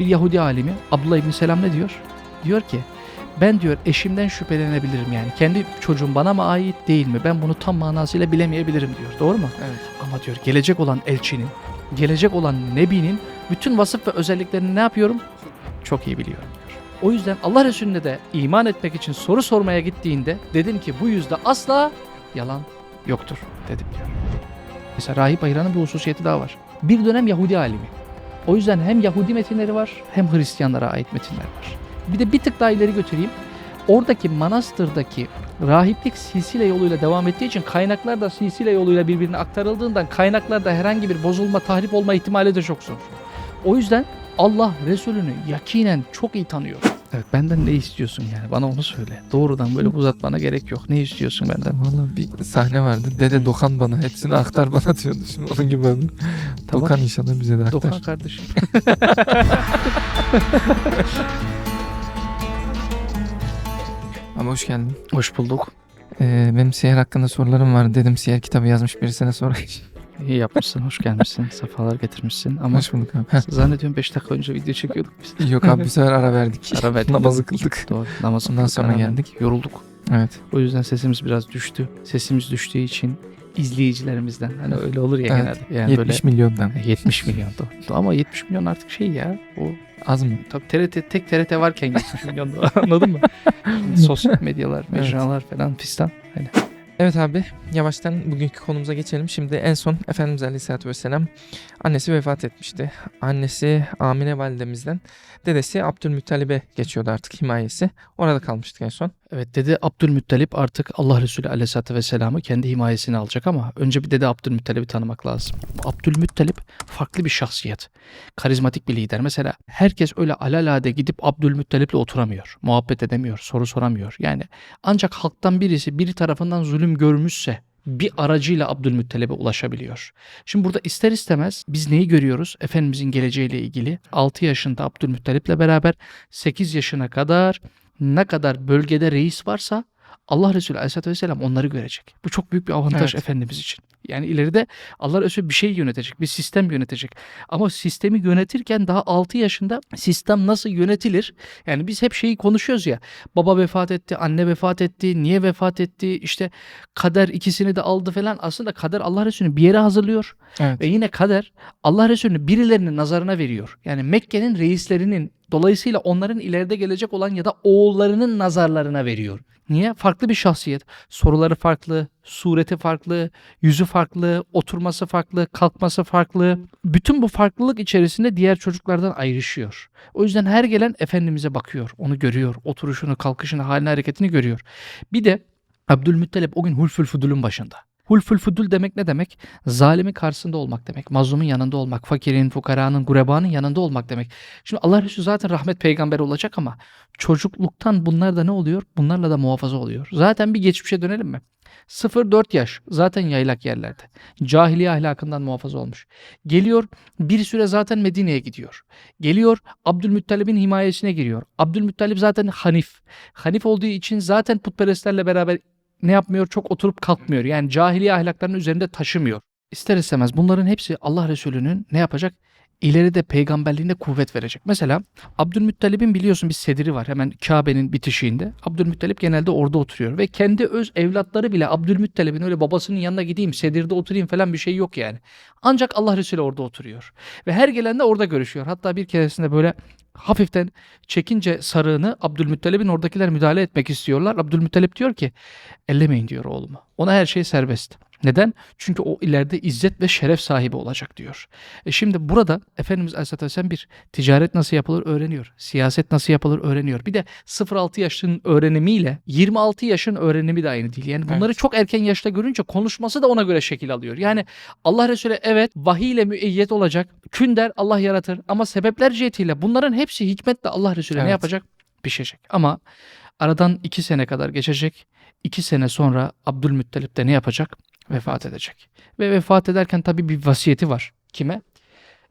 Bir Yahudi alimi Abdullah İbni Selam ne diyor? Diyor ki ben diyor eşimden şüphelenebilirim yani. Kendi çocuğum bana mı ait değil mi? Ben bunu tam manasıyla bilemeyebilirim diyor. Doğru mu? Evet. Ama diyor gelecek olan elçinin, gelecek olan nebinin bütün vasıf ve özelliklerini ne yapıyorum? Çok iyi biliyorum diyor. O yüzden Allah Resulüne de iman etmek için soru sormaya gittiğinde dedim ki bu yüzde asla yalan yoktur dedim diyor. Mesela Rahip Ayran'ın bir hususiyeti daha var. Bir dönem Yahudi alimi. O yüzden hem Yahudi metinleri var hem Hristiyanlara ait metinler var. Bir de bir tık daha ileri götüreyim. Oradaki manastırdaki rahiplik silsile yoluyla devam ettiği için kaynaklar da silsile yoluyla birbirine aktarıldığından kaynaklarda herhangi bir bozulma, tahrip olma ihtimali de çok zor. O yüzden Allah Resulünü yakinen çok iyi tanıyor. Evet benden ne istiyorsun yani bana onu söyle. Doğrudan böyle uzatmana gerek yok. Ne istiyorsun benden? Valla bir sahne vardı. Dede dokan bana. Hepsini aktar bana diyordu. Şimdi onun gibi oldu. Tamam. Dokan inşallah bize de aktar. Dokan kardeşim. Ama hoş geldin. Hoş bulduk. Ee, benim siyer hakkında sorularım var. Dedim siyer kitabı yazmış birisine sorayım. İyi yapmışsın, hoş gelmişsin. Sefalar getirmişsin. Ama Hoş bulduk abi. Heh. zannediyorum 5 dakika önce video çekiyorduk biz. Yok abi bu sefer ara verdik. Ara verdik. Namazı kıldık. Doğru. Namaz Ondan kıldık, sonra ara geldik. verdik. Yorulduk. Evet. O yüzden sesimiz biraz düştü. Sesimiz düştüğü için izleyicilerimizden hani öyle olur ya Evet. genelde. Yani 70 milyondan. böyle 70 milyon da. Ama 70 milyon artık şey ya. O Az mı? tabii TRT tek TRT varken 70 milyon anladın mı? Sosyal medyalar, mecralar falan fistan. Hani Evet abi yavaştan bugünkü konumuza geçelim. Şimdi en son Efendimiz Aleyhisselatü Vesselam annesi vefat etmişti. Annesi Amine validemizden dedesi Abdülmuttalib'e geçiyordu artık himayesi. Orada kalmıştık en son. Evet dede Abdülmuttalip artık Allah Resulü Aleyhisselatü Vesselam'ı kendi himayesine alacak ama önce bir dede Abdülmuttalip'i tanımak lazım. Abdülmuttalip farklı bir şahsiyet. Karizmatik bir lider. Mesela herkes öyle alalade gidip Abdülmuttalip'le oturamıyor. Muhabbet edemiyor, soru soramıyor. Yani ancak halktan birisi biri tarafından zulüm görmüşse bir aracıyla Abdülmuttalip'e ulaşabiliyor. Şimdi burada ister istemez biz neyi görüyoruz? Efendimizin geleceğiyle ilgili 6 yaşında Abdülmuttalip'le beraber 8 yaşına kadar ne kadar bölgede reis varsa Allah Resulü Aleyhisselatü Vesselam onları görecek. Bu çok büyük bir avantaj Evet. Efendimiz için. Yani ileride Allah Resulü bir şey yönetecek, bir sistem yönetecek. Ama sistemi yönetirken daha 6 yaşında sistem nasıl yönetilir? Yani biz hep şeyi konuşuyoruz ya. Baba vefat etti, anne vefat etti, niye vefat etti? İşte kader ikisini de aldı falan. Aslında kader Allah Resulü'nü bir yere hazırlıyor. Evet. Ve yine kader Allah Resulü'nü birilerinin nazarına veriyor. Yani Mekke'nin reislerinin dolayısıyla onların ileride gelecek olan ya da oğullarının nazarlarına veriyor. Niye? Farklı bir şahsiyet. Soruları farklı, sureti farklı, yüzü farklı, oturması farklı, kalkması farklı. Bütün bu farklılık içerisinde diğer çocuklardan ayrışıyor. O yüzden her gelen Efendimiz'e bakıyor, onu görüyor, oturuşunu, kalkışını, halini, hareketini görüyor. Bir de Abdülmuttalip o gün Hulfül Fudul'un başında. Hulfül Fudul demek ne demek? Zalimin karşısında olmak demek. Mazlumun yanında olmak. Fakirin, fukaranın, gurebanın yanında olmak demek. Şimdi Allah Resulü zaten rahmet peygamberi olacak ama çocukluktan bunlar da ne oluyor? Bunlarla da muhafaza oluyor. Zaten bir geçmişe dönelim mi? 0-4 yaş zaten yaylak yerlerde. Cahiliye ahlakından muhafaza olmuş. Geliyor bir süre zaten Medine'ye gidiyor. Geliyor Abdülmuttalib'in himayesine giriyor. Abdülmuttalib zaten Hanif. Hanif olduğu için zaten putperestlerle beraber ne yapmıyor? Çok oturup kalkmıyor. Yani cahiliye ahlaklarının üzerinde taşımıyor. İster istemez bunların hepsi Allah Resulü'nün ne yapacak? İleride peygamberliğine kuvvet verecek. Mesela Abdülmuttalib'in biliyorsun bir sediri var hemen Kabe'nin bitişiğinde. Abdülmuttalib genelde orada oturuyor ve kendi öz evlatları bile Abdülmuttalib'in öyle babasının yanına gideyim sedirde oturayım falan bir şey yok yani. Ancak Allah Resulü orada oturuyor. Ve her gelen de orada görüşüyor. Hatta bir keresinde böyle hafiften çekince sarığını Abdülmuttalib'in oradakiler müdahale etmek istiyorlar. Abdülmuttalip diyor ki ellemeyin diyor oğlumu. Ona her şey serbest. Neden? Çünkü o ileride izzet ve şeref sahibi olacak diyor. E şimdi burada Efendimiz Aleyhisselatü Vesselam bir ticaret nasıl yapılır öğreniyor. Siyaset nasıl yapılır öğreniyor. Bir de 0-6 yaşın öğrenimiyle 26 yaşın öğrenimi de aynı değil. Yani bunları Evet. çok erken yaşta görünce konuşması da ona göre şekil alıyor. Yani Allah Resulü evet vahiy ile müeyyet olacak. Kün der Allah yaratır. Ama sebepler cihetiyle bunların hepsi hikmetle Allah Resulü ne Evet. yapacak? Pişecek. Ama aradan iki sene kadar geçecek. İki sene sonra Abdülmuttalip de ne yapacak? Vefat edecek. Ve vefat ederken tabii bir vasiyeti var. Kime?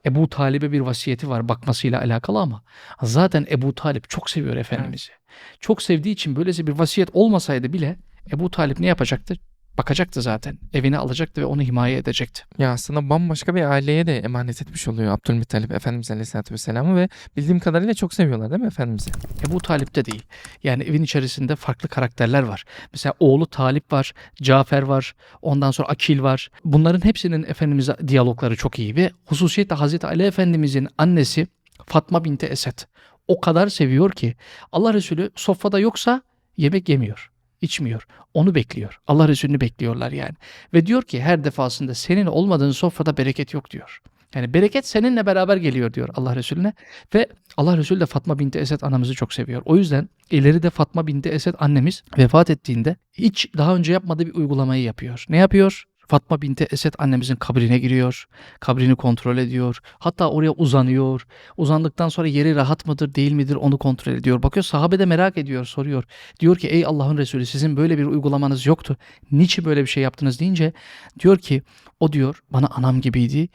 Ebu Talib'e bir vasiyeti var bakmasıyla alakalı ama zaten Ebu Talip çok seviyor Efendimiz'i. Çok sevdiği için böylesi bir vasiyet olmasaydı bile Ebu Talip ne yapacaktı? Bakacaktı zaten. Evine alacaktı ve onu himaye edecekti. Ya aslında bambaşka bir aileye de emanet etmiş oluyor Abdülmuttalip Efendimiz Aleyhisselatü Vesselam'ı ve bildiğim kadarıyla çok seviyorlar değil mi Efendimiz'i? Ebu Talip de değil. Yani evin içerisinde farklı karakterler var. Mesela oğlu Talip var, Cafer var, ondan sonra Akil var. Bunların hepsinin Efendimiz'e diyalogları çok iyi ve hususiyetle Hazreti Ali Efendimiz'in annesi Fatma binti Esed o kadar seviyor ki Allah Resulü sofrada yoksa yemek yemiyor, içmiyor. Onu bekliyor. Allah Resulü'nü bekliyorlar yani. Ve diyor ki her defasında senin olmadığın sofrada bereket yok diyor. Yani bereket seninle beraber geliyor diyor Allah Resulüne. Ve Allah Resulü de Fatma binti Esed anamızı çok seviyor. O yüzden ileride Fatma binti Esed annemiz vefat ettiğinde hiç daha önce yapmadığı bir uygulamayı yapıyor. Ne yapıyor? Fatma binti Esed annemizin kabrine giriyor. Kabrini kontrol ediyor. Hatta oraya uzanıyor. Uzandıktan sonra yeri rahat mıdır değil midir onu kontrol ediyor. Bakıyor sahabe de merak ediyor soruyor. Diyor ki ey Allah'ın Resulü sizin böyle bir uygulamanız yoktu. Niçin böyle bir şey yaptınız deyince diyor ki o diyor bana anam gibiydi.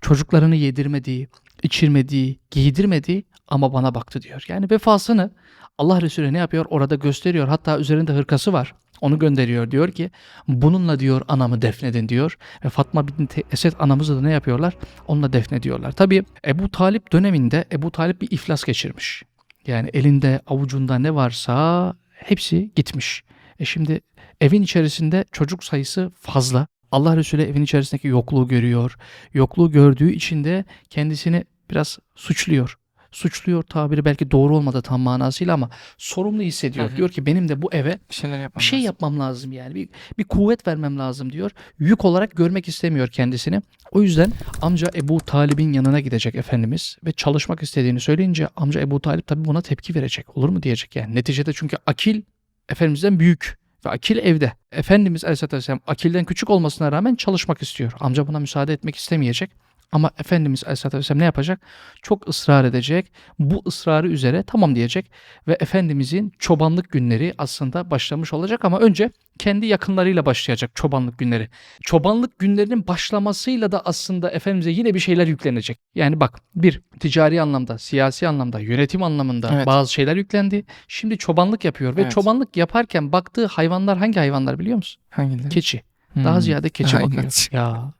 Çocuklarını yedirmediği, içirmediği, giydirmediği ama bana baktı diyor. Yani vefasını Allah Resulü ne yapıyor? Orada gösteriyor. Hatta üzerinde hırkası var. Onu gönderiyor. Diyor ki bununla diyor anamı defnedin diyor. Ve Fatma binti Esed anamızı da ne yapıyorlar? Onunla defnediyorlar. Tabii Ebu Talip döneminde Ebu Talip bir iflas geçirmiş. Yani elinde avucunda ne varsa hepsi gitmiş. E şimdi evin içerisinde çocuk sayısı fazla. Allah Resulü evin içerisindeki yokluğu görüyor. Yokluğu gördüğü için de kendisini biraz suçluyor. Suçluyor tabiri belki doğru olmadı tam manasıyla ama sorumlu hissediyor. Hı hı. Diyor ki benim de bu eve Bir şeyler yapmam bir şey lazım. yapmam lazım yani. Bir, bir kuvvet vermem lazım diyor. Yük olarak görmek istemiyor kendisini. O yüzden amca Ebu Talib'in yanına gidecek Efendimiz ve çalışmak istediğini söyleyince amca Ebu Talip tabii buna tepki verecek. Olur mu diyecek yani. Neticede çünkü Akil Efendimiz'den büyük ve Akil evde. Efendimiz Aleyhisselatü Vesselam Akil'den küçük olmasına rağmen çalışmak istiyor. Amca buna müsaade etmek istemeyecek. Ama Efendimiz Aleyhisselatü Vesselam ne yapacak? Çok ısrar edecek. Bu ısrarı üzere tamam diyecek. Ve Efendimizin çobanlık günleri aslında başlamış olacak ama önce kendi yakınlarıyla başlayacak çobanlık günleri. Çobanlık günlerinin başlamasıyla da aslında Efendimiz'e yine bir şeyler yüklenecek. Yani bak bir ticari anlamda, siyasi anlamda, yönetim anlamında Evet. bazı şeyler yüklendi. Şimdi çobanlık yapıyor ve Evet. çobanlık yaparken baktığı hayvanlar hangi hayvanlar biliyor musun? Hangileri? Keçi. Daha Hmm. ziyade keçi bakıyor. Ya.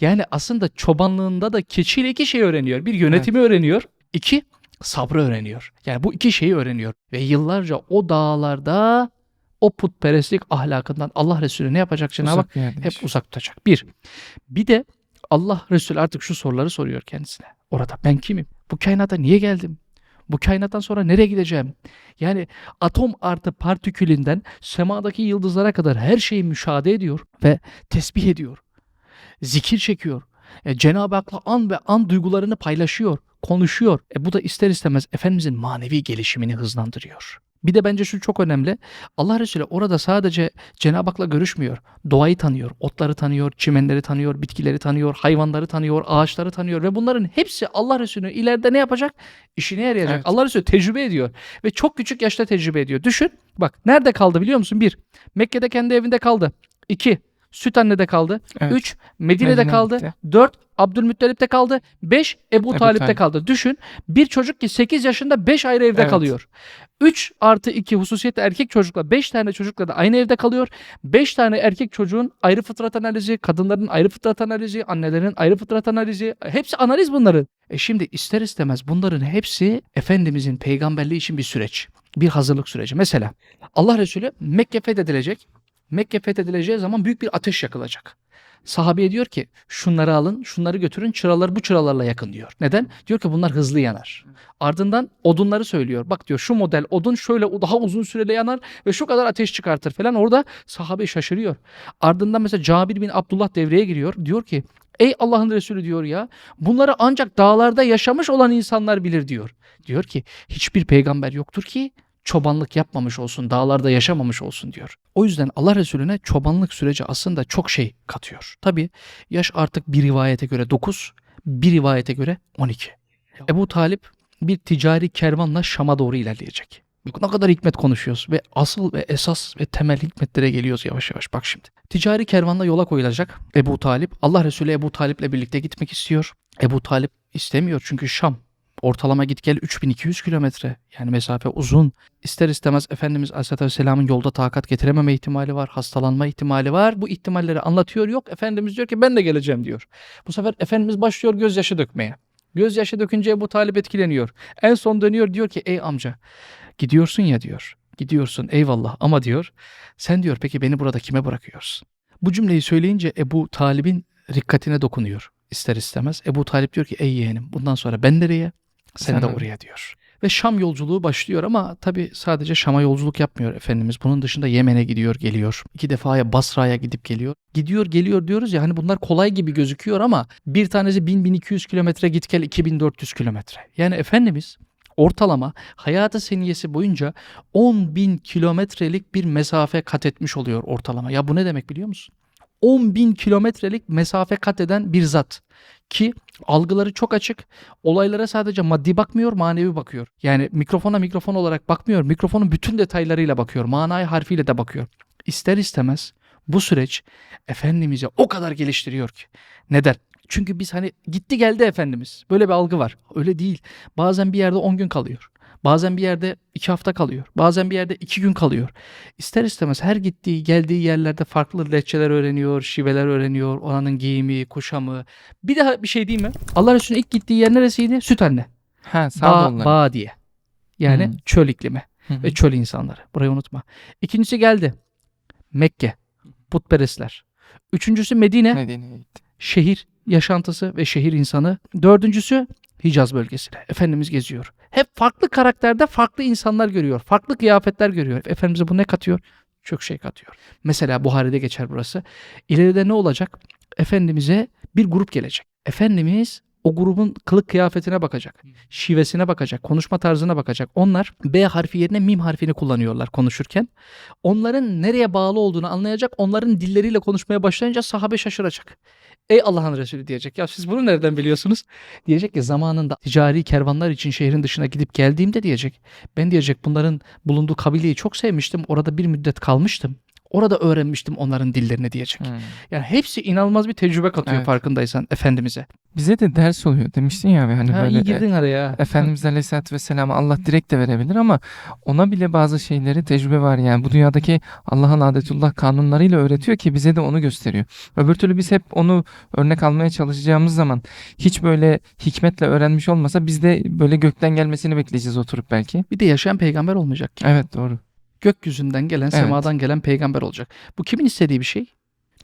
Yani aslında çobanlığında da keçiyle iki şey öğreniyor. Bir yönetimi öğreniyor. iki sabrı öğreniyor. Yani bu iki şeyi öğreniyor. Ve yıllarca o dağlarda o putperestlik ahlakından Allah Resulü ne yapacak Cenab-ı Hak? Hep uzak tutacak. Bir. Bir de Allah Resulü artık şu soruları soruyor kendisine. Orada ben kimim? Bu kainata niye geldim? Bu kainattan sonra nereye gideceğim? Yani atom artı partikülünden semadaki yıldızlara kadar her şeyi müşahede ediyor ve tesbih ediyor. Zikir çekiyor. E, Cenab-ı Hak'la an ve an duygularını paylaşıyor, konuşuyor. E, bu da ister istemez Efendimizin manevi gelişimini hızlandırıyor. Bir de bence şu çok önemli. Allah Resulü orada sadece Cenab-ı Hak'la görüşmüyor. Doğayı tanıyor, otları tanıyor, çimenleri tanıyor, bitkileri tanıyor, hayvanları tanıyor, ağaçları tanıyor ve bunların hepsi Allah Resulü ileride ne yapacak? İşine yarayacak. Evet. Allah Resulü tecrübe ediyor ve çok küçük yaşta tecrübe ediyor. Düşün bak nerede kaldı biliyor musun? Bir, Mekke'de kendi evinde kaldı. İki, Süt anne'de kaldı. Evet. 3 Medine'de Medine'de kaldı. gitti. 4 Abdülmuttalip'te kaldı. 5 Ebu, Ebu Talip'te Talip. kaldı. Düşün bir çocuk ki 8 yaşında 5 ayrı evde Evet. kalıyor. 3 artı 2 hususiyetle erkek çocukla 5 tane çocukla da aynı evde kalıyor. 5 tane erkek çocuğun ayrı fıtrat analizi, kadınların ayrı fıtrat analizi, annelerin ayrı fıtrat analizi. Hepsi analiz bunların. E şimdi ister istemez bunların hepsi Efendimizin peygamberliği için bir süreç. Bir hazırlık süreci. Mesela Allah Resulü Mekke fethedilecek. Mekke fethedileceği zaman büyük bir ateş yakılacak. Sahabeye diyor ki şunları alın, şunları götürün, çıraları bu çıralarla yakın diyor. Neden? Diyor ki bunlar hızlı yanar. Ardından odunları söylüyor. Bak diyor şu model odun şöyle daha uzun sürede yanar ve şu kadar ateş çıkartır falan. Orada sahabe şaşırıyor. Ardından mesela Cabir bin Abdullah devreye giriyor. Diyor ki ey Allah'ın Resulü diyor ya bunları ancak dağlarda yaşamış olan insanlar bilir diyor. Diyor ki hiçbir peygamber yoktur ki çobanlık yapmamış olsun, dağlarda yaşamamış olsun diyor. O yüzden Allah Resulüne çobanlık süreci aslında çok şey katıyor. Tabi yaş artık bir rivayete göre 9, bir rivayete göre 12. Ebu Talip bir ticari kervanla Şam'a doğru ilerleyecek. Bak ne kadar hikmet konuşuyoruz ve asıl ve esas ve temel hikmetlere geliyoruz yavaş yavaş bak şimdi. Ticari kervanla yola koyulacak Ebu Talip. Allah Resulü Ebu Talip'le birlikte gitmek istiyor. Ebu Talip istemiyor çünkü Şam Ortalama git gel 3200 kilometre. Yani mesafe uzun. İster istemez Efendimiz Aleyhisselatü Vesselam'ın yolda takat getirememe ihtimali var. Hastalanma ihtimali var. Bu ihtimalleri anlatıyor yok. Efendimiz diyor ki ben de geleceğim diyor. Bu sefer Efendimiz başlıyor gözyaşı dökmeye. Gözyaşı dökünce bu talip etkileniyor. En son dönüyor diyor ki ey amca gidiyorsun ya diyor. Gidiyorsun eyvallah ama diyor sen diyor peki beni burada kime bırakıyorsun? Bu cümleyi söyleyince Ebu Talib'in rikkatine dokunuyor ister istemez. Ebu Talip diyor ki ey yeğenim bundan sonra ben nereye? Sen de Sen de. oraya diyor. Ve Şam yolculuğu başlıyor ama tabi sadece Şam'a yolculuk yapmıyor Efendimiz. Bunun dışında Yemen'e gidiyor geliyor. İki defaya Basra'ya gidip geliyor. Gidiyor geliyor diyoruz ya hani bunlar kolay gibi gözüküyor ama bir tanesi 1000-1200 kilometre git gel 2400 kilometre. Yani Efendimiz ortalama hayatı seniyesi boyunca 10 bin kilometrelik bir mesafe kat etmiş oluyor ortalama. Ya bu ne demek biliyor musun? 10 bin kilometrelik mesafe kat eden bir zat ki algıları çok açık. Olaylara sadece maddi bakmıyor, manevi bakıyor. Yani mikrofona mikrofon olarak bakmıyor. Mikrofonun bütün detaylarıyla bakıyor. Manayı harfiyle de bakıyor. İster istemez bu süreç Efendimiz'i o kadar geliştiriyor ki. Neden? Çünkü biz hani gitti geldi Efendimiz. Böyle bir algı var. Öyle değil. Bazen bir yerde 10 gün kalıyor. Bazen bir yerde 2 hafta kalıyor. Bazen bir yerde 2 gün kalıyor. İster istemez her gittiği geldiği yerlerde farklı lehçeler öğreniyor, şiveler öğreniyor. Oranın giyimi, kuşamı. Bir daha bir şey diyeyim mi? Allah Resulü'nün ilk gittiği yer neresiydi? Süt anne. Ha sağ Ba, ba diye. Yani Hmm. çöl iklimi hı. ve çöl insanları. Burayı unutma. İkincisi geldi. Mekke. Putperestler. Üçüncüsü Medine. Medine'ye gitti. Şehir yaşantısı ve şehir insanı. Dördüncüsü Hicaz bölgesine. Efendimiz geziyor. Hep farklı karakterde farklı insanlar görüyor. Farklı kıyafetler görüyor. Efendimiz'e bu ne katıyor? Çok şey katıyor. Mesela Buhari'de geçer burası. İleride ne olacak? Efendimiz'e bir grup gelecek. Efendimiz o grubun kılık kıyafetine bakacak. Şivesine bakacak. Konuşma tarzına bakacak. Onlar B harfi yerine mim harfini kullanıyorlar konuşurken. Onların nereye bağlı olduğunu anlayacak. Onların dilleriyle konuşmaya başlayınca sahabe şaşıracak. Ey Allah'ın Resulü diyecek. Ya siz bunu nereden biliyorsunuz? Diyecek ki zamanında ticari kervanlar için şehrin dışına gidip geldiğimde diyecek. Ben diyecek bunların bulunduğu kabileyi çok sevmiştim. Orada bir müddet kalmıştım. Orada öğrenmiştim onların dillerini diyecek. Hı. Yani hepsi inanılmaz bir tecrübe katıyor Evet. farkındaysan Efendimiz'e. Bize de ders oluyor demiştin ya hani Ha, böyle iyi girdin araya. Efendimiz Aleyhisselatü Vesselam Allah direkt de verebilir ama ona bile bazı şeyleri tecrübe var yani bu dünyadaki Allah'ın adetullah kanunlarıyla öğretiyor ki bize de onu gösteriyor. Öbür türlü biz hep onu örnek almaya çalışacağımız zaman hiç böyle hikmetle öğrenmiş olmasa biz de böyle gökten gelmesini bekleyeceğiz oturup belki. Bir de yaşayan peygamber olmayacak. Evet doğru. Gökyüzünden gelen, semadan gelen peygamber olacak. Bu kimin istediği bir şey?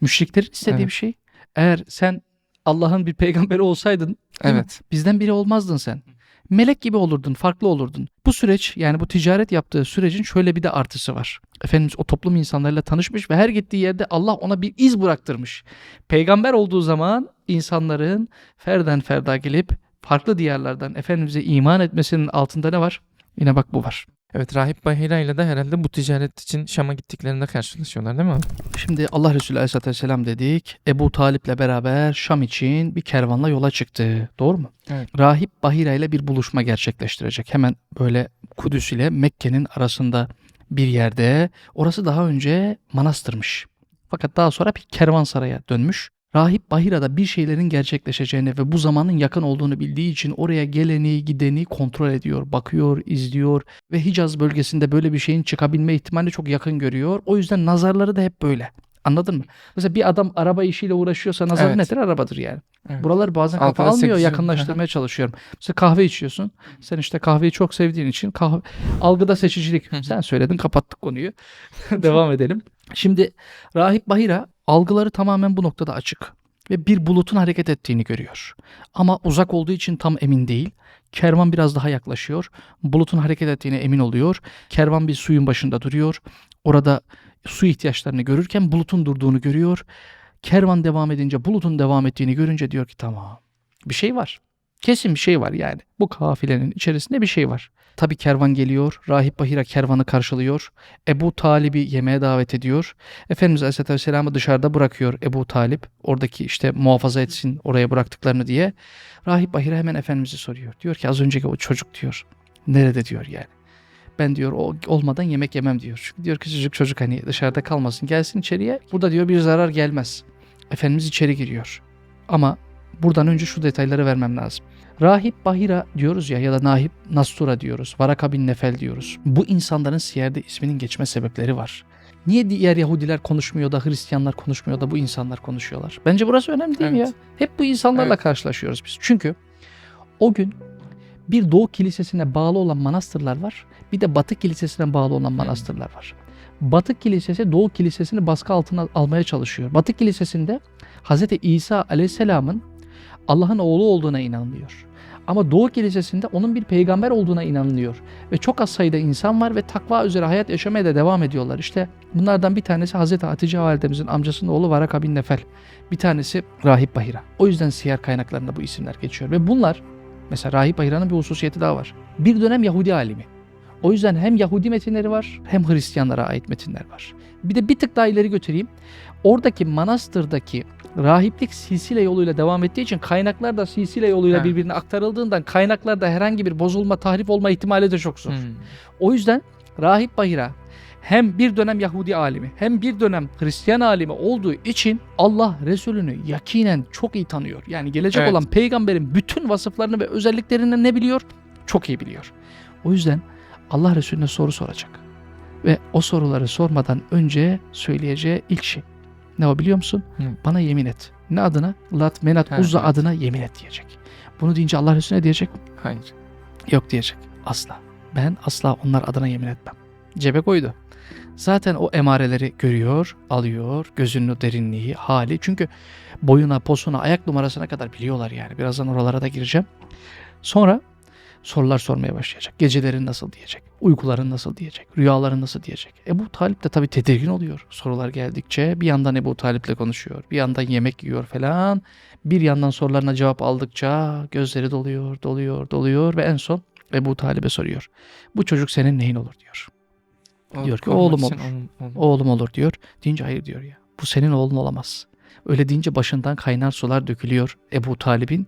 Müşriklerin istediği Evet. bir şey. Eğer sen Allah'ın bir peygamberi olsaydın? Evet. bizden biri olmazdın sen. Melek gibi olurdun, farklı olurdun. Bu süreç yani bu ticaret yaptığı sürecin şöyle bir de artısı var. Efendimiz o toplum insanlarıyla tanışmış ve her gittiği yerde Allah ona bir iz bıraktırmış. Peygamber olduğu zaman insanların ferden ferda gelip farklı diyarlardan Efendimiz'e iman etmesinin altında ne var? Yine bak bu var. Evet Rahip Bahira ile de herhalde bu ticaret için Şam'a gittiklerinde karşılaşıyorlar değil mi? abi? Şimdi Allah Resulü Aleyhisselatü Vesselam dedik. Ebu Talip'le beraber Şam için bir kervanla yola çıktı. Doğru mu? Evet. Rahip Bahira ile bir buluşma gerçekleştirecek. Hemen böyle Kudüs ile Mekke'nin arasında bir yerde. Orası daha önce manastırmış. Fakat daha sonra bir kervansaraya dönmüş. Rahip Bahira'da bir şeylerin gerçekleşeceğini ve bu zamanın yakın olduğunu bildiği için oraya geleni gideni kontrol ediyor, bakıyor, izliyor ve Hicaz bölgesinde böyle bir şeyin çıkabilme ihtimali çok yakın görüyor. O yüzden nazarları da hep böyle. Anladın mı? Mesela bir adam araba işiyle uğraşıyorsa nazarı Evet. nedir? Arabadır yani. Evet. Buralar bazen kafa almıyor, sekiz- yakınlaştırmaya çalışıyorum. Mesela kahve içiyorsun. Sen işte kahveyi çok sevdiğin için kahve algıda seçicilik. Sen söyledin, kapattık konuyu. Devam edelim. Şimdi Rahip Bahira algıları tamamen bu noktada açık ve bir bulutun hareket ettiğini görüyor. Ama uzak olduğu için tam emin değil. Kervan biraz daha yaklaşıyor. Bulutun hareket ettiğine emin oluyor. Kervan bir suyun başında duruyor. Orada su ihtiyaçlarını görürken bulutun durduğunu görüyor. Kervan devam edince bulutun devam ettiğini görünce diyor ki tamam bir şey var. Kesin bir şey var yani. Bu kafilenin içerisinde bir şey var. Tabi kervan geliyor. Rahip Bahira kervanı karşılıyor. Ebu Talib'i yemeğe davet ediyor. Efendimiz Aleyhisselatü Vesselam'ı dışarıda bırakıyor Ebu Talip. Oradaki işte muhafaza etsin oraya bıraktıklarını diye. Rahip Bahira hemen Efendimiz'i soruyor. Diyor ki az önceki o çocuk diyor. Nerede diyor yani. Ben diyor o olmadan yemek yemem diyor. Çünkü diyor küçücük çocuk hani dışarıda kalmasın gelsin içeriye. Burada diyor bir zarar gelmez. Efendimiz içeri giriyor. Ama buradan önce şu detayları vermem lazım. Rahip Bahira diyoruz ya ya da Nahip Nastura diyoruz. Varaka bin Nefel diyoruz. Bu insanların siyerde isminin geçme sebepleri var. Niye diğer Yahudiler konuşmuyor da Hristiyanlar konuşmuyor da bu insanlar konuşuyorlar? Bence burası önemli değil Evet. ya? Hep bu insanlarla Evet. karşılaşıyoruz biz. Çünkü o gün bir Doğu Kilisesi'ne bağlı olan manastırlar var. Bir de Batı Kilisesi'ne bağlı olan manastırlar var. Batı Kilisesi Doğu Kilisesi'ni baskı altına almaya çalışıyor. Batı Kilisesi'nde Hz. İsa Aleyhisselam'ın Allah'ın oğlu olduğuna inanılıyor. Ama Doğu Kilisesi'nde onun bir peygamber olduğuna inanılıyor. Ve çok az sayıda insan var ve takva üzere hayat yaşamaya da devam ediyorlar. İşte bunlardan bir tanesi Hz. Hatice Validemizin amcasının oğlu Varaka bin Nefel. Bir tanesi Rahip Bahira. O yüzden siyer kaynaklarında bu isimler geçiyor. Ve bunlar mesela Rahip Bahira'nın bir hususiyeti daha var. Bir dönem Yahudi alimi. O yüzden hem Yahudi metinleri var hem Hristiyanlara ait metinler var. Bir de bir tık daha ileri götüreyim. Oradaki manastırdaki rahiplik silsile yoluyla devam ettiği için kaynaklar da silsile yoluyla Ha. birbirine aktarıldığından kaynaklarda herhangi bir bozulma, tahrif olma ihtimali de çok zor. Hmm. O yüzden Rahip Bahira hem bir dönem Yahudi alimi hem bir dönem Hristiyan alimi olduğu için Allah Resulünü yakinen çok iyi tanıyor. Yani gelecek Evet. olan peygamberin bütün vasıflarını ve özelliklerini ne biliyor? Çok iyi biliyor. O yüzden Allah Resulüne soru soracak. Ve o soruları sormadan önce söyleyeceği ilk şey. Ne o biliyor musun? Hı. Bana yemin et. Ne adına? Lat, Menat, Ha, Uzza evet. adına yemin et diyecek. Bunu deyince Allah Resulü ne diyecek? Hayır. Yok diyecek. Asla. Ben asla onlar adına yemin etmem. Cebe koydu. Zaten o emareleri görüyor, alıyor, gözünün derinliği, hali. Çünkü boyuna, posuna, ayak numarasına kadar biliyorlar yani. Birazdan oralara da gireceğim. Sonra sorular sormaya başlayacak. Gecelerin nasıl diyecek, uykuların nasıl diyecek, rüyaların nasıl diyecek. Ebu Talip de tabii tedirgin oluyor sorular geldikçe. Bir yandan Ebu Talip'le konuşuyor, bir yandan yemek yiyor falan. Bir yandan sorularına cevap aldıkça gözleri doluyor, doluyor, doluyor ve en son Ebu Talib'e soruyor. Bu çocuk senin neyin olur diyor. O Diyor ki, oğlum olur. oğlum- oğlum. Oğlum olur diyor. Deyince hayır diyor ya. Bu senin oğlun olamaz. Öyle deyince başından kaynar sular dökülüyor Ebu Talib'in.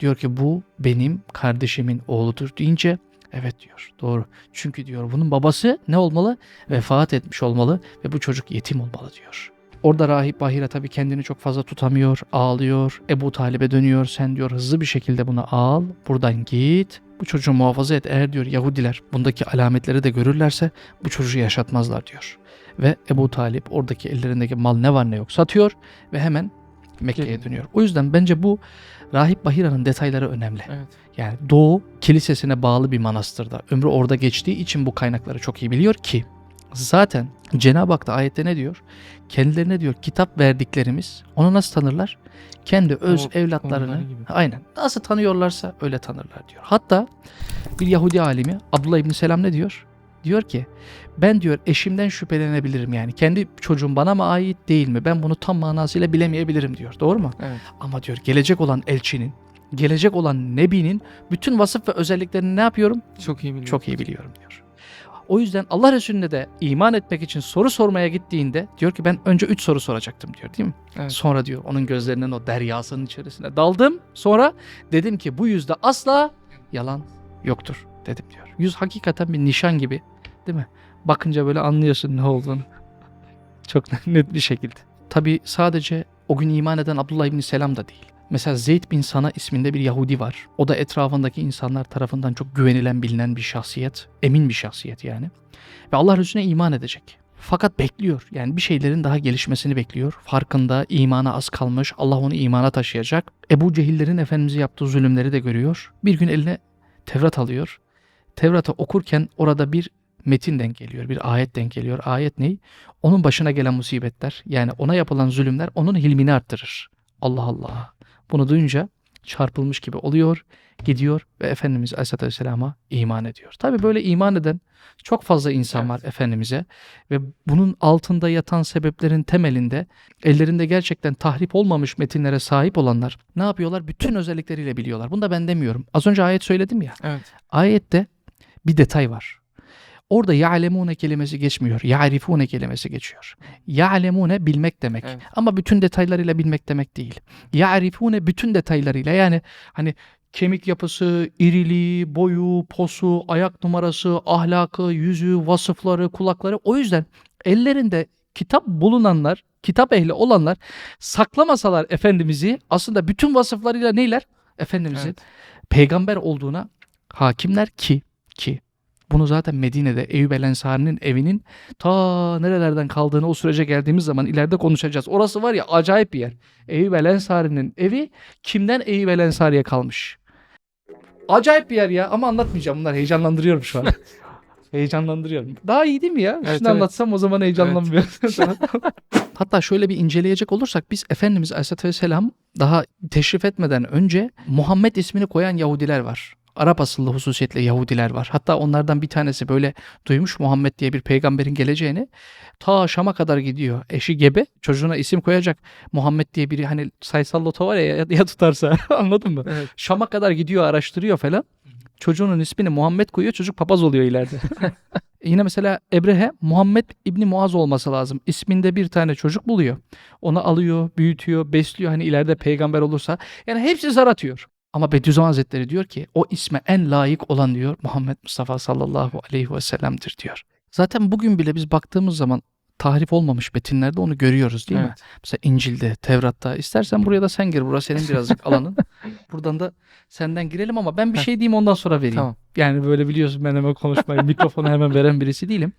Diyor ki bu benim kardeşimin oğludur deyince evet diyor doğru. Çünkü diyor bunun babası ne olmalı? Vefat etmiş olmalı ve bu çocuk yetim olmalı diyor. Orada rahip Bahira tabii kendini çok fazla tutamıyor, ağlıyor. Ebu Talib'e dönüyor. Sen diyor hızlı bir şekilde bunu al, buradan git. Bu çocuğu muhafaza et. Eğer diyor Yahudiler bundaki alametleri de görürlerse bu çocuğu yaşatmazlar diyor. Ve Ebu Talip oradaki ellerindeki mal ne var ne yok satıyor ve hemen Mekke'ye dönüyor. O yüzden bence bu Rahip Bahira'nın detayları önemli. Evet. Yani Doğu kilisesine bağlı bir manastırda. Ömrü orada geçtiği için bu kaynakları çok iyi biliyor ki zaten Cenab-ı Hak da ayette ne diyor? Kendilerine diyor kitap verdiklerimiz onu nasıl tanırlar? Kendi öz O- evlatlarını aynen nasıl tanıyorlarsa öyle tanırlar diyor. Hatta bir Yahudi alimi Abdullah İbni Selam ne diyor? Diyor ki ben diyor eşimden şüphelenebilirim yani. Kendi çocuğum bana mı ait değil mi? Ben bunu tam manasıyla bilemeyebilirim diyor. Doğru mu? Evet. Ama diyor gelecek olan elçinin, gelecek olan nebinin bütün vasıf ve özelliklerini ne yapıyorum? Çok iyi biliyorum. Çok iyi biliyorum diyor. O yüzden Allah Resulüne de iman etmek için soru sormaya gittiğinde diyor ki ben önce üç soru soracaktım diyor değil mi? Evet. Sonra diyor onun gözlerinin o deryasının içerisine daldım. Sonra dedim ki bu yüzde asla yalan yoktur dedim diyor. Yüz hakikaten bir nişan gibi değil mi? Bakınca böyle anlıyorsun ne olduğunu. Çok net bir şekilde. Tabi sadece o gün iman eden Abdullah İbni Selam da değil. Mesela Zeyd bin Sana isminde bir Yahudi var. O da etrafındaki insanlar tarafından çok güvenilen bilinen bir şahsiyet. Emin bir şahsiyet yani. Ve Allah Resulüne iman edecek. Fakat bekliyor. Yani bir şeylerin daha gelişmesini bekliyor. Farkında imana az kalmış. Allah onu imana taşıyacak. Ebu Cehillerin Efendimiz'e yaptığı zulümleri de görüyor. Bir gün eline Tevrat alıyor. Tevrat'ı okurken orada bir metin denk geliyor. Bir ayet denk geliyor. Ayet ne? Onun başına gelen musibetler. Yani ona yapılan zulümler onun hilmini arttırır. Allah Allah. Bunu duyunca çarpılmış gibi oluyor. Gidiyor ve Efendimiz Aleyhisselatü Vesselam'a iman ediyor. Tabi böyle iman eden çok fazla insan var Efendimiz'e ve bunun altında yatan sebeplerin temelinde ellerinde gerçekten tahrip olmamış metinlere sahip olanlar ne yapıyorlar? Bütün özellikleriyle biliyorlar. Bunu da ben demiyorum. Az önce ayet söyledim ya. Evet. Ayette bir detay var. Orada ya'lemune kelimesi geçmiyor. Ya'rifune kelimesi geçiyor. Ya'lemune bilmek demek. Evet. Ama bütün detaylarıyla bilmek demek değil. Ya'rifune bütün detaylarıyla yani hani kemik yapısı, iriliği, boyu, posu, ayak numarası, ahlakı, yüzü, vasıfları, kulakları. O yüzden ellerinde kitap bulunanlar, kitap ehli olanlar saklamasalar Efendimiz'i aslında bütün vasıflarıyla neyler? Efendimiz'i Evet. peygamber olduğuna hakimler ki ki bunu zaten Medine'de Eyüp El Ensari'nin evinin ta nerelerden kaldığını o sürece geldiğimiz zaman ileride konuşacağız. Orası var ya acayip bir yer. Eyüp El Ensari'nin evi kimden Eyüp El Ensari'ye kalmış. Acayip bir yer ya ama anlatmayacağım bunlar heyecanlandırıyorum şu an. Heyecanlandırıyorum. Daha iyi değil mi ya? Evet, Şimdi evet. anlatsam o zaman heyecanlanmıyorum. Hatta şöyle bir inceleyecek olursak biz Efendimiz Aleyhisselatü Vesselam daha teşrif etmeden önce Muhammed ismini koyan Yahudiler var. Arap asıllı hususiyetle Yahudiler var. Hatta onlardan bir tanesi böyle duymuş Muhammed diye bir peygamberin geleceğini. Ta Şam'a kadar gidiyor. Eşi gebe çocuğuna isim koyacak. Muhammed diye biri hani sayısal loto var ya ya, ya tutarsa anladın mı? Evet. Şam'a kadar gidiyor araştırıyor falan. Çocuğunun ismini Muhammed koyuyor çocuk papaz oluyor ileride. Yine mesela Ebrehe Muhammed İbni Muaz olması lazım. İsminde bir tane çocuk buluyor. Onu alıyor, büyütüyor, besliyor. Hani ileride peygamber olursa. Yani hepsi zar atıyor. Ama Bediüzzaman Hazretleri diyor ki o isme en layık olan diyor Muhammed Mustafa sallallahu aleyhi ve sellem'dir diyor. Zaten bugün bile biz baktığımız zaman tahrif olmamış metinlerde onu görüyoruz değil mi? Evet. Mesela İncil'de, Tevrat'ta. İstersen buraya da sen gir. Burası senin birazcık alanın. Buradan da senden girelim ama ben bir şey diyeyim ondan sonra vereyim. Tamam. Yani böyle biliyorsun ben hemen konuşmayı, mikrofonu hemen veren birisi değilim.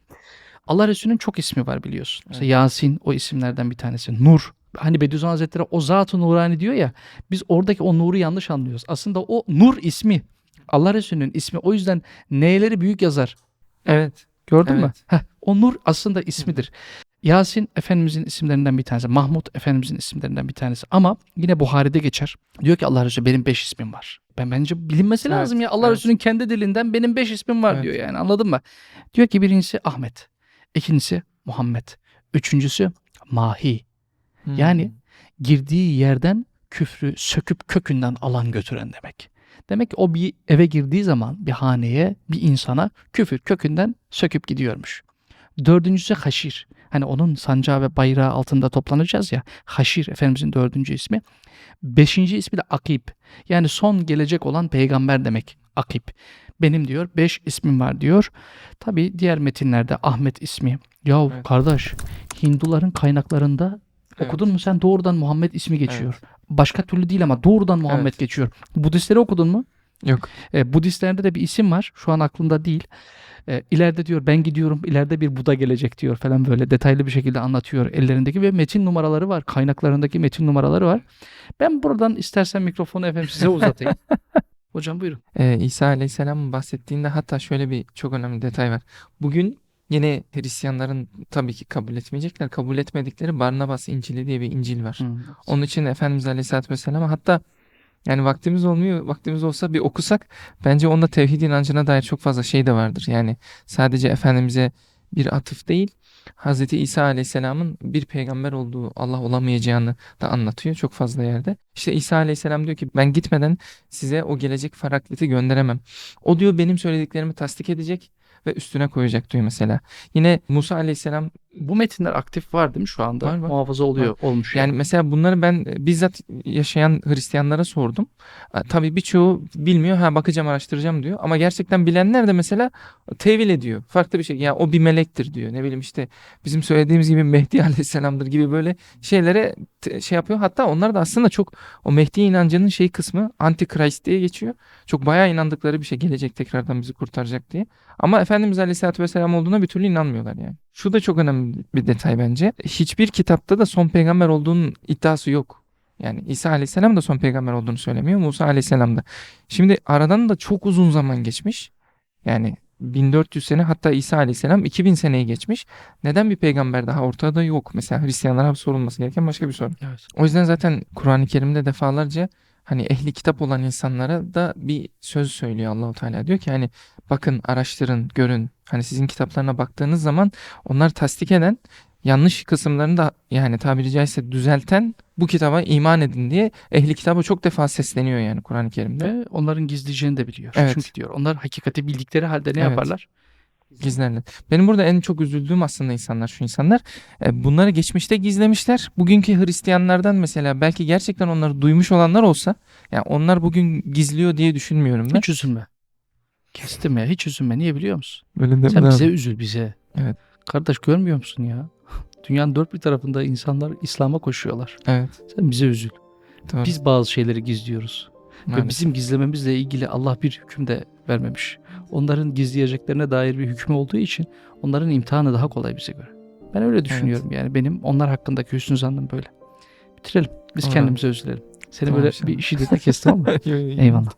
Allah Resulü'nün çok ismi var biliyorsun. Mesela Evet. Yasin o isimlerden bir tanesi. Nur. Hani Bediüzzaman Hazretleri o zat-ı nurani diyor ya. Biz oradaki o nuru yanlış anlıyoruz. Aslında o nur ismi. Allah Resulü'nün ismi. O yüzden N'leri büyük yazar. Evet. Gördün mü? Evet. Heh, o nur aslında ismidir. Yasin Efendimizin isimlerinden bir tanesi. Mahmud Efendimizin isimlerinden bir tanesi. Ama yine Buhari'de geçer. Diyor ki Allah Resulü benim beş ismim var. Ben bence bilinmesi Evet, lazım ya. Allah evet. Resulü'nün kendi dilinden benim beş ismim var Evet. diyor yani anladın mı? Diyor ki birincisi Ahmet. ikincisi Muhammed. Üçüncüsü Mahi. Hmm. Yani girdiği yerden küfrü söküp kökünden alan götüren demek. Demek ki o bir eve girdiği zaman bir haneye, bir insana küfür kökünden söküp gidiyormuş. Dördüncüsü Haşir. Hani onun sancağı ve bayrağı altında toplanacağız ya. Haşir Efendimizin dördüncü ismi. Beşinci ismi de Akib. Yani son gelecek olan peygamber demek. Akib. Benim diyor beş ismim var diyor. Tabi diğer metinlerde Ahmet ismi. Ya Evet. kardeş Hinduların kaynaklarında Evet. okudun mu sen doğrudan Muhammed ismi geçiyor. Başka türlü değil ama doğrudan Muhammed Evet. geçiyor. Budistleri okudun mu? Yok. E, Budistlerde de bir isim var. Şu an aklımda değil. E, ileride diyor ben gidiyorum. ileride bir Buda gelecek diyor falan böyle detaylı bir şekilde anlatıyor ellerindeki ve metin numaraları var. Kaynaklarındaki metin numaraları var. Ben buradan istersen mikrofonu efendim size uzatayım. Hocam buyurun. Ee, İsa Aleyhisselam bahsettiğinde hatta şöyle bir çok önemli detay var. Bugün yine Hristiyanların tabii ki kabul etmeyecekler. Kabul etmedikleri Barnabas İncil'i diye bir İncil var. Onun için Efendimiz Aleyhisselatü Vesselam'a hatta yani vaktimiz olmuyor. Vaktimiz olsa bir okusak bence onda tevhid inancına dair çok fazla şey de vardır. Yani sadece Efendimiz'e bir atıf değil. Hazreti İsa Aleyhisselam'ın bir peygamber olduğu Allah olamayacağını da anlatıyor çok fazla yerde. İşte İsa Aleyhisselam diyor ki ben gitmeden size o gelecek farakleti gönderemem. O diyor benim söylediklerimi tasdik edecek ve üstüne koyacak diyor mesela. Yine Musa Aleyhisselam Bu metinler aktif var değil mi şu anda? Var, var. Muhafaza oluyor, olmuş. Yani mesela bunları ben e, bizzat yaşayan Hristiyanlara sordum. E, Tabii birçoğu bilmiyor. Ha bakacağım araştıracağım diyor. Ama gerçekten bilenler de mesela tevil ediyor. Farklı bir şey. Ya o bir melektir diyor. Ne bileyim işte bizim söylediğimiz gibi Mehdi Aleyhisselam'dır gibi böyle şeylere şey yapıyor. Hatta onlar da aslında çok o Mehdi inancının şey kısmı Antichrist diye geçiyor. Çok bayağı inandıkları bir şey gelecek tekrardan bizi kurtaracak diye. Ama Efendimiz Aleyhisselatü Vesselam olduğuna bir türlü inanmıyorlar yani. Şu da çok önemli bir detay bence. Hiçbir kitapta da son peygamber olduğunun iddiası yok. Yani İsa Aleyhisselam da son peygamber olduğunu söylemiyor. Musa Aleyhisselam da. Şimdi aradan da çok uzun zaman geçmiş. Yani 1400 sene hatta İsa Aleyhisselam 2000 seneyi geçmiş. Neden bir peygamber daha ortada yok? Mesela Hristiyanlara sorulması gereken başka bir soru. Evet. O yüzden zaten Kur'an-ı Kerim'de defalarca hani ehli kitap olan insanlara da bir söz söylüyor Allahu Teala. Diyor ki hani bakın araştırın, görün. Hani sizin kitaplarına baktığınız zaman onlar tasdik eden yanlış kısımlarını da yani tabiri caizse düzelten bu kitaba iman edin diye ehli kitaba çok defa sesleniyor yani Kur'an-ı Kerim'de. Ve onların gizleyeceğini de biliyor. Evet. Çünkü diyor onlar hakikati bildikleri halde ne Evet. yaparlar? Gizlerler. Benim burada en çok üzüldüğüm aslında insanlar şu insanlar. E, bunları geçmişte gizlemişler. Bugünkü Hristiyanlardan mesela belki gerçekten onları duymuş olanlar olsa yani onlar bugün gizliyor diye düşünmüyorum ben. Hiç üzülme. Kestim ya hiç üzülme. Niye biliyor musun? Öyle Sen abi. bize üzül bize. Evet. Kardeş görmüyor musun ya? Dünyanın dört bir tarafında insanlar İslam'a koşuyorlar. Evet. Sen bize üzül. Doğru. Biz bazı şeyleri gizliyoruz. Ve Maalesef. bizim gizlememizle ilgili Allah bir hüküm de vermemiş. Onların gizleyeceklerine dair bir hükmü olduğu için onların imtihanı daha kolay bize göre. Ben öyle düşünüyorum yani benim onlar hakkındaki hüsnü zannım böyle. Bitirelim. Biz Tamam. kendimize özleyelim. Seni Tamam böyle inşallah. bir işi de kestim ama. Eyvallah.